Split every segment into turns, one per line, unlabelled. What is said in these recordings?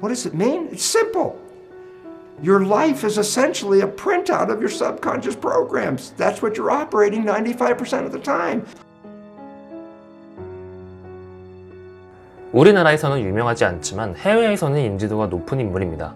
What does it mean? It's simple. Your life is essentially a printout of your subconscious programs. That's what you're operating 95% of the time.
우리나라에서는 유명하지 않지만 해외에서는 인지도가 높은 인물입니다.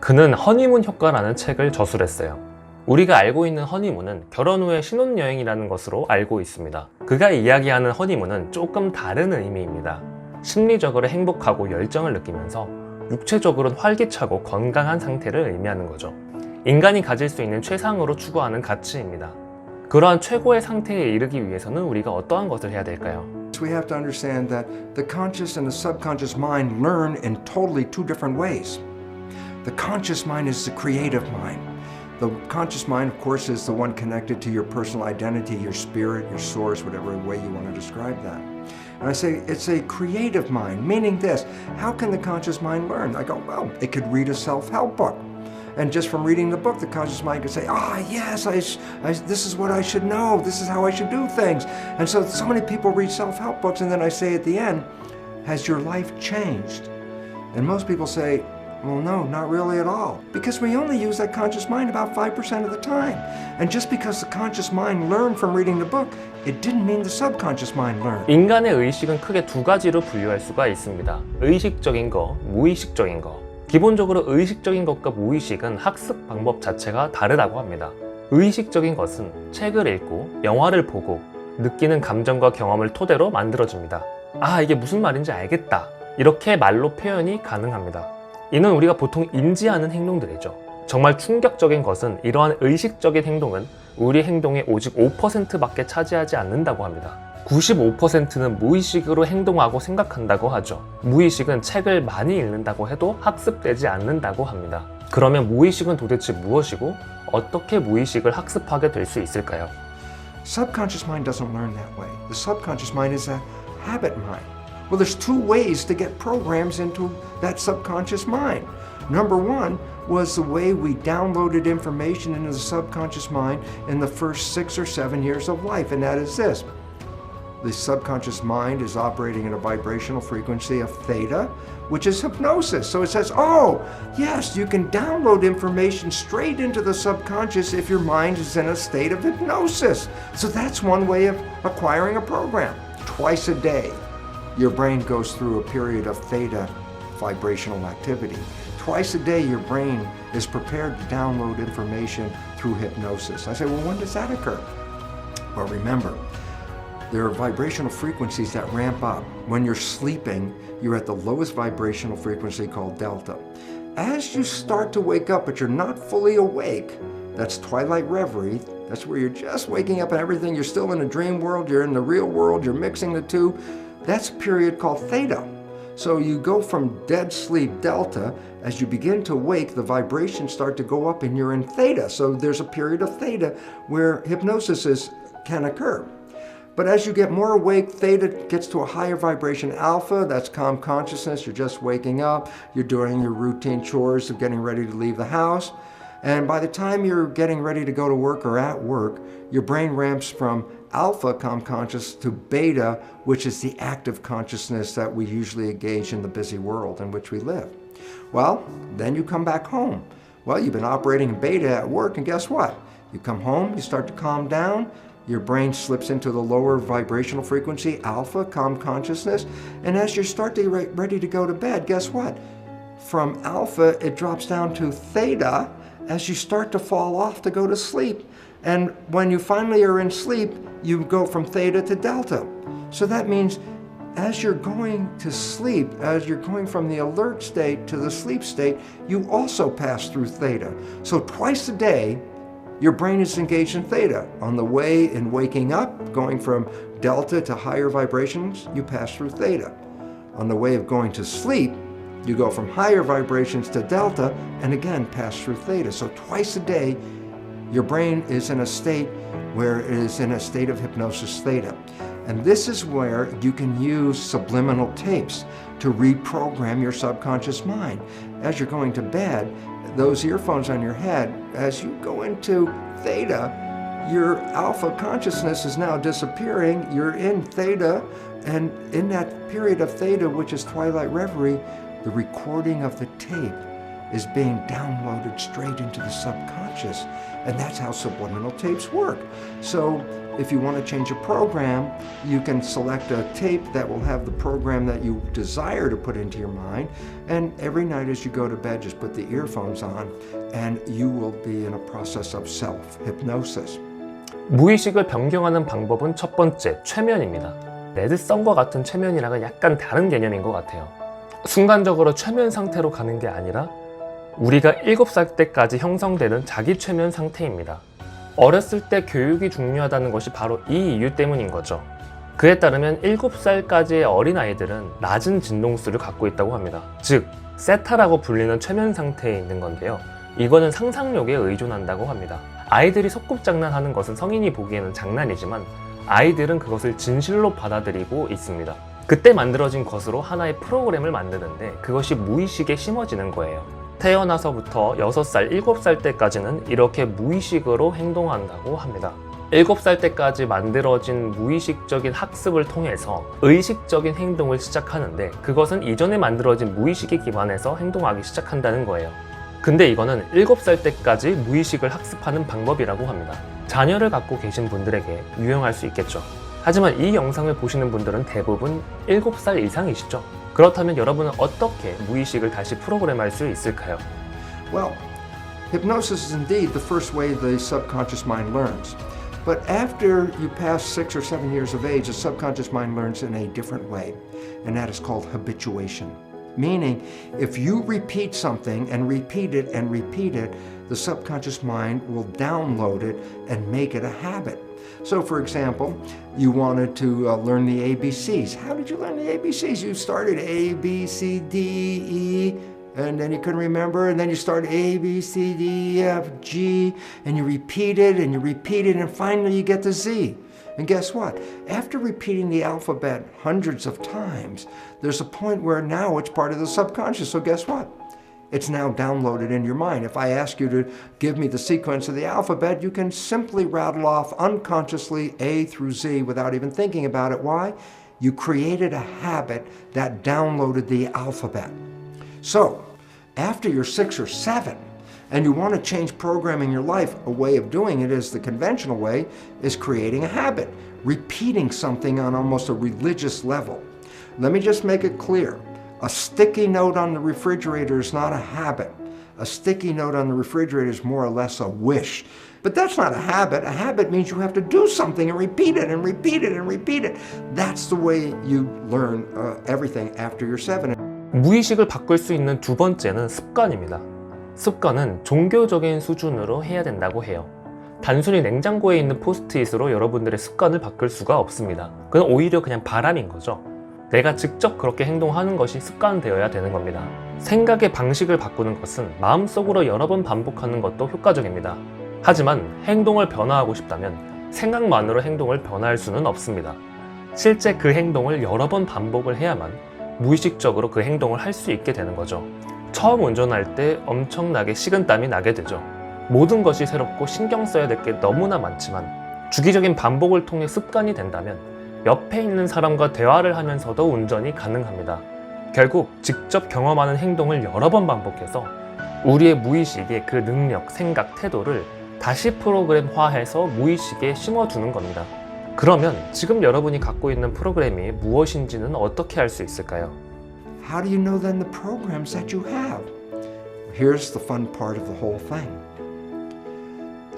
그는 허니문 효과라는 책을 저술했어요. 우리가 알고 있는 허니문은 결혼 후의 신혼여행이라는 것으로 알고 있습니다. 그가 이야기하는 허니문은 조금 다른 의미입니다. 심리적으로 행복하고 열정을 느끼면서 육체적으로는 활기차고 건강한 상태를 의미하는 거죠. 인간이 가질 수 있는 최상으로 추구하는 가치입니다. 그러한 최고의 상태에 이르기 위해서는 우리가 어떠한 것을 해야 될까요?
We have to understand that the conscious and the subconscious mind learn in totally two different ways. The conscious mind is the creative mind. The conscious mind, of course, is the one connected to your personal identity, your spirit, your source, whatever way you want to describe that. And I say it's a creative mind, meaning this how can the conscious mind learn? I go, well, it could read a self help book. And just from reading the book, the conscious mind could say, ah, yes, I, I, this is what I should know. This is how I should do things. And so, so many people read self help books, and then I say at the end, has your life changed? And most people say, well, no, not really at all. Because we only use that conscious mind about 5% of the time. And just because the conscious mind learned from reading the book, it didn't mean the subconscious mind learned.
인간의 의식은 크게 두 가지로 분류할 수가 있습니다. 의식적인 거, 무의식적인 거. 기본적으로 의식적인 것과 무의식은 학습 방법 자체가 다르다고 합니다. 의식적인 것은 책을 읽고 영화를 보고 느끼는 감정과 경험을 토대로 만들어줍니다. 아, 이게 무슨 말인지 알겠다. 이렇게 말로 표현이 가능합니다. 이는 우리가 보통 인지하는 행동들이죠. 정말 충격적인 것은 이러한 의식적인 행동은 우리 행동의 오직 5%밖에 차지하지 않는다고 합니다. 95%는 무의식으로 행동하고 생각한다고 하죠. 무의식은 책을 많이 읽는다고 해도 학습되지 않는다고 합니다. 그러면 무의식은 도대체 무엇이고 어떻게 무의식을 학습하게 될 수 있을까요?
Subconscious mind doesn't learn that way. The subconscious mind is a habit mind. Well, there's two ways to get programs into that subconscious mind. Number one was the way we downloaded information into the subconscious mind in the first six or seven years of life, and that is this. The subconscious mind is operating at a vibrational frequency of theta, which is hypnosis. So it says, oh, yes, you can download information straight into the subconscious if your mind is in a state of hypnosis. So that's one way of acquiring a program. Twice a day, your brain goes through a period of theta vibrational activity. Twice a day, your brain is prepared to download information through hypnosis. I say, well, when does that occur? Well, remember, there are vibrational frequencies that ramp up. When you're sleeping, you're at the lowest vibrational frequency called delta. As you start to wake up, but you're not fully awake, that's twilight reverie. That's where you're just waking up and everything. You're still in a dream world, you're in the real world, you're mixing the two. That's a period called theta. So you go from dead sleep delta. As you begin to wake, the vibrations start to go up and you're in theta. So there's a period of theta where hypnosis is, can occur. But as you get more awake, theta gets to a higher vibration. Alpha, that's calm consciousness. You're just waking up. You're doing your routine chores of getting ready to leave the house. And by the time you're getting ready to go to work or at work, your brain ramps from alpha calm conscious to beta, which is the active consciousness that we usually engage in the busy world in which we live. Well, then you come back home. Well, you've been operating in beta at work, and guess what? You come home, you start to calm down, your brain slips into the lower vibrational frequency, alpha, calm consciousness, and as you start to get ready to go to bed, guess what? From alpha, it drops down to theta as you start to fall off to go to sleep. And when you finally are in sleep, you go from theta to delta. So that means as you're going to sleep, as you're going from the alert state to the sleep state, you also pass through theta. So twice a day, your brain is engaged in theta. On the way in waking up, going from delta to higher vibrations, you pass through theta. On the way of going to sleep, you go from higher vibrations to delta and again pass through theta. So twice a day, your brain is in a state where it is in a state of hypnosis theta. And this is where you can use subliminal tapes to reprogram your subconscious mind. As you're going to bed, those earphones on your head, as you go into theta, your alpha consciousness is now disappearing. You're in theta, and in that period of theta, which is twilight reverie, the recording of the tape is being downloaded straight into the subconscious. And that's how subliminal tapes work. So if you want to change a program, you can select a tape that will have the program that you desire to put into your mind. And every night as you go to bed, just put the earphones on, and you will be in a process of self hypnosis.
무의식을 변경하는 방법은 첫 번째, 최면입니다. 레드썬과 같은 최면이랑은 약간 다른 개념인 것 같아요. 순간적으로 최면 상태로 가는 게 아니라 우리가 7살 때까지 형성되는 자기 최면 상태입니다. 어렸을 때 교육이 중요하다는 것이 바로 이 이유 때문인 거죠. 그에 따르면 7살까지의 어린아이들은 낮은 진동수를 갖고 있다고 합니다. 즉, 세타라고 불리는 최면 상태에 있는 건데요. 이거는 상상력에 의존한다고 합니다. 아이들이 소꿉장난하는 것은 성인이 보기에는 장난이지만 아이들은 그것을 진실로 받아들이고 있습니다. 그때 만들어진 것으로 하나의 프로그램을 만드는데 그것이 무의식에 심어지는 거예요. 태어나서부터 6살, 7살 때까지는 이렇게 무의식으로 행동한다고 합니다. 7살 때까지 만들어진 무의식적인 학습을 통해서 의식적인 행동을 시작하는데 그것은 이전에 만들어진 무의식에 기반해서 행동하기 시작한다는 거예요. 근데 이거는 7살 때까지 무의식을 학습하는 방법이라고 합니다. 자녀를 갖고 계신 분들에게 유용할 수 있겠죠. 하지만 이 영상을 보시는 분들은 대부분 7살 이상이시죠. 그렇다면 여러분은 어떻게 무의식을 다시 프로그램할 수 있을까요?
Well, hypnosis is indeed the first way the subconscious mind learns. But after you pass six or seven years of age, the subconscious mind learns in a different way, and that is called habituation. Meaning, if you repeat something and repeat it and repeat it, the subconscious mind will download it and make it a habit. So, for example, you wanted to uh, learn the ABCs. How did you learn the ABCs? You started A, B, C, D, E, and then you couldn't remember, and then you start A, B, C, D, E, F, G, and you repeat it and you repeat it, and finally you get to Z. And guess what? After repeating the alphabet hundreds of times, there's a point where now it's part of the subconscious. So, guess what? It's now downloaded in your mind. If I ask you to give me the sequence of the alphabet, you can simply rattle off unconsciously A through Z without even thinking about it. Why? You created a habit that downloaded the alphabet. So, after you're six or seven, and you want to change programming your life, a way of doing it is the conventional way is creating a habit, repeating something on almost a religious level. Let me just make it clear. A sticky note on the refrigerator is not a habit. A sticky note on the refrigerator is more or less a wish. But that's not a habit. A habit means you have to do something and repeat it and repeat it and repeat it. That's the way you learn uh, everything after you're seven.
무의식을 바꿀 수 있는 두 번째는 습관입니다. 습관은 종교적인 수준으로 해야 된다고 해요. 단순히 냉장고에 있는 포스트잇으로 여러분들의 습관을 바꿀 수가 없습니다. 그건 오히려 그냥 바람인 거죠. 내가 직접 그렇게 행동하는 것이 습관되어야 되는 겁니다. 생각의 방식을 바꾸는 것은 마음속으로 여러 번 반복하는 것도 효과적입니다. 하지만 행동을 변화하고 싶다면 생각만으로 행동을 변화할 수는 없습니다. 실제 그 행동을 여러 번 반복을 해야만 무의식적으로 그 행동을 할 수 있게 되는 거죠. 처음 운전할 때 엄청나게 식은땀이 나게 되죠. 모든 것이 새롭고 신경 써야 될 게 너무나 많지만 주기적인 반복을 통해 습관이 된다면 옆에 있는 사람과 대화를 하면서도 운전이 가능합니다. 결국 직접 경험하는 행동을 여러 번 반복해서 우리의 무의식의 그 능력, 생각, 태도를 다시 프로그램화해서 무의식에 심어두는 겁니다. 그러면 지금 여러분이 갖고 있는 프로그램이 무엇인지는 어떻게 알 수 있을까요?
How do you know then the programs that you have? Here's the fun part of the whole thing.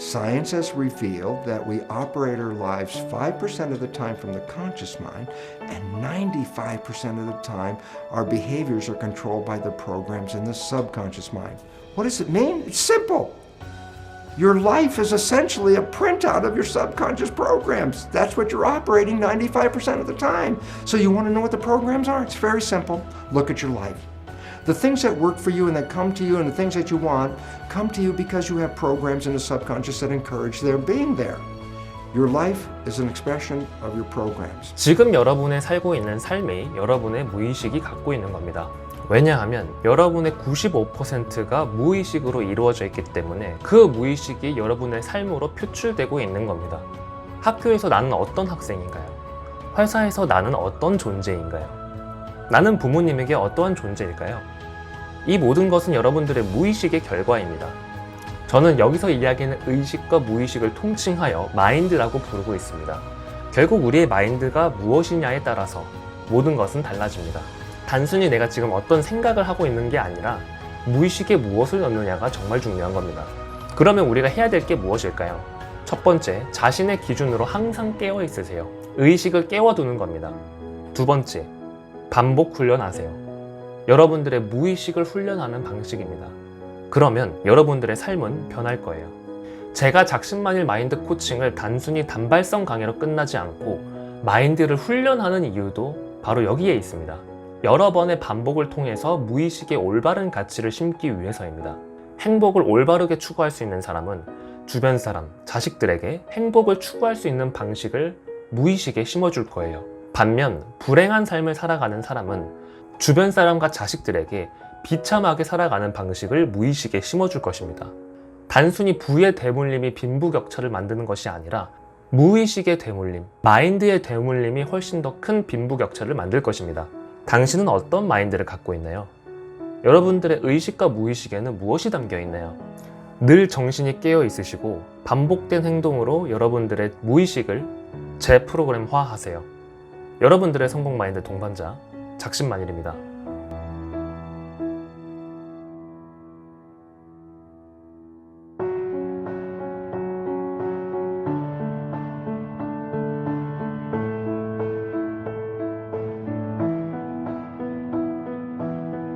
Science has revealed that we operate our lives 5% of the time from the conscious mind, and 95% of the time our behaviors are controlled by the programs in the subconscious mind. What does it mean? It's simple. Your life is essentially a printout of your subconscious programs. That's what you're operating 95% of the time. So, you want to know what the programs are? It's very simple. Look at your life. The things that work for you and that come to you and the things that you want come to you because you have programs in the subconscious that encourage their being there. Your life is an expression of your programs.
지금 여러분의 살고 있는 삶이 여러분의 무의식이 갖고 있는 겁니다. 왜냐하면 여러분의 95%가 무의식으로 이루어져 있기 때문에 그 무의식이 여러분의 삶으로 표출되고 있는 겁니다. 학교에서 나는 어떤 학생인가요? 회사에서 나는 어떤 존재인가요? 나는 부모님에게 어떠한 존재일까요? 이 모든 것은 여러분들의 무의식의 결과입니다. 저는 여기서 이야기하는 의식과 무의식을 통칭하여 마인드라고 부르고 있습니다. 결국 우리의 마인드가 무엇이냐에 따라서 모든 것은 달라집니다. 단순히 내가 지금 어떤 생각을 하고 있는 게 아니라 무의식에 무엇을 넣느냐가 정말 중요한 겁니다. 그러면 우리가 해야 될 게 무엇일까요? 첫 번째, 자신의 기준으로 항상 깨어 있으세요. 의식을 깨워두는 겁니다. 두 번째, 반복 훈련하세요. 여러분들의 무의식을 훈련하는 방식입니다. 그러면 여러분들의 삶은 변할 거예요. 제가 작심만일 마인드 코칭을 단순히 단발성 강의로 끝나지 않고 마인드를 훈련하는 이유도 바로 여기에 있습니다. 여러 번의 반복을 통해서 무의식의 올바른 가치를 심기 위해서입니다. 행복을 올바르게 추구할 수 있는 사람은 주변 사람, 자식들에게 행복을 추구할 수 있는 방식을 무의식에 심어줄 거예요. 반면 불행한 삶을 살아가는 사람은 주변 사람과 자식들에게 비참하게 살아가는 방식을 무의식에 심어줄 것입니다. 단순히 부의 대물림이 빈부격차를 만드는 것이 아니라 무의식의 대물림, 마인드의 대물림이 훨씬 더 큰 빈부격차를 만들 것입니다. 당신은 어떤 마인드를 갖고 있나요? 여러분들의 의식과 무의식에는 무엇이 담겨 있나요? 늘 정신이 깨어 있으시고 반복된 행동으로 여러분들의 무의식을 제 프로그램화 하세요. 여러분들의 성공 마인드 동반자 작심만일입니다.